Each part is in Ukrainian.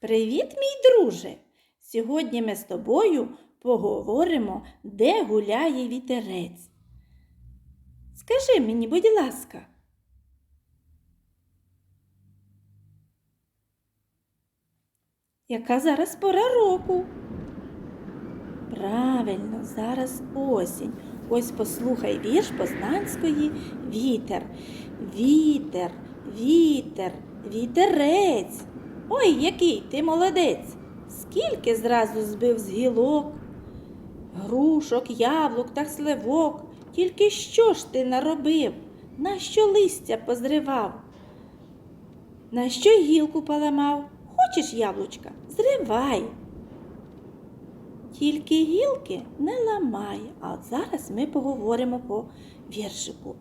Привіт, мій друже! Сьогодні ми з тобою поговоримо, де гуляє вітерець. Скажи мені, будь ласка, яка зараз пора року? Правильно, зараз осінь. Ось послухай вірш Познанської вітер. Вітер, вітер, вітерець. Ой, який ти молодець! Скільки зразу збив з гілок, грушок, яблук та сливок. Тільки що ж ти наробив? Нащо листя позривав? Нащо гілку поламав? Хочеш яблучка? Зривай. Тільки гілки не ламай. А от зараз ми поговоримо по віршику.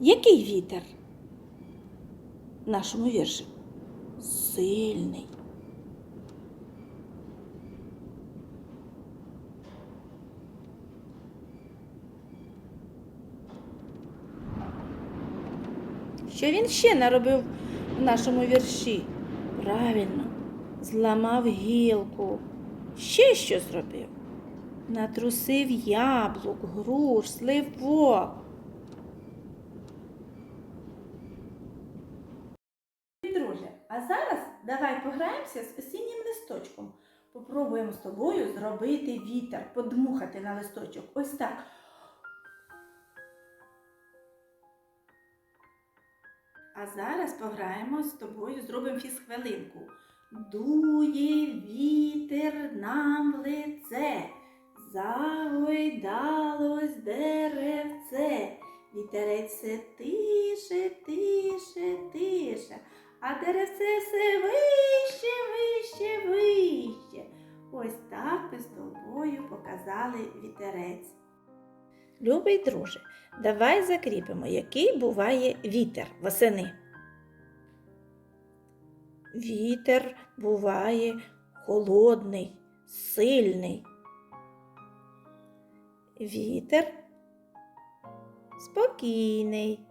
Який вітер в нашому віршику? Сильний. Що він ще наробив в нашому вірші? Правильно, зламав гілку. Ще що зробив? Натрусив яблук, груш, сливок. Друже, а зараз давай пограємося з осіннім листочком. Попробуємо з тобою зробити вітер, подмухати на листочок. Ось так. А зараз пограємо з тобою, зробимо фізхвилинку. Дує вітер нам в лице, загойдалось деревце. Вітерець все тише, тише, тише, а деревце все вище, вище, вище. Ось так ми з тобою показали вітерець. Любий друже, давай закріпимо, який буває вітер восени. Вітер буває холодний, сильний. Вітер спокійний,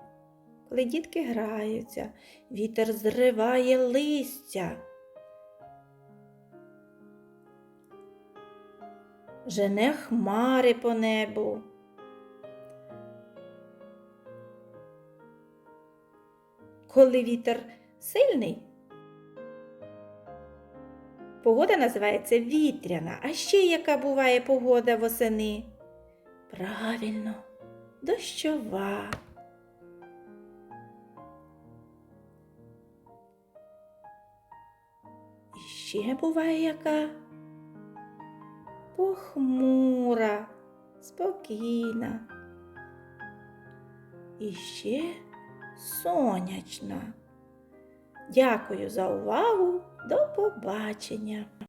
коли дітки граються, вітер зриває листя. Жене хмари по небу. Коли вітер сильний, погода називається вітряна. А ще яка буває погода восени? Правильно, дощова. Ще буває яка? Похмура, спокійна. І ще сонячна. Дякую за увагу. До побачення!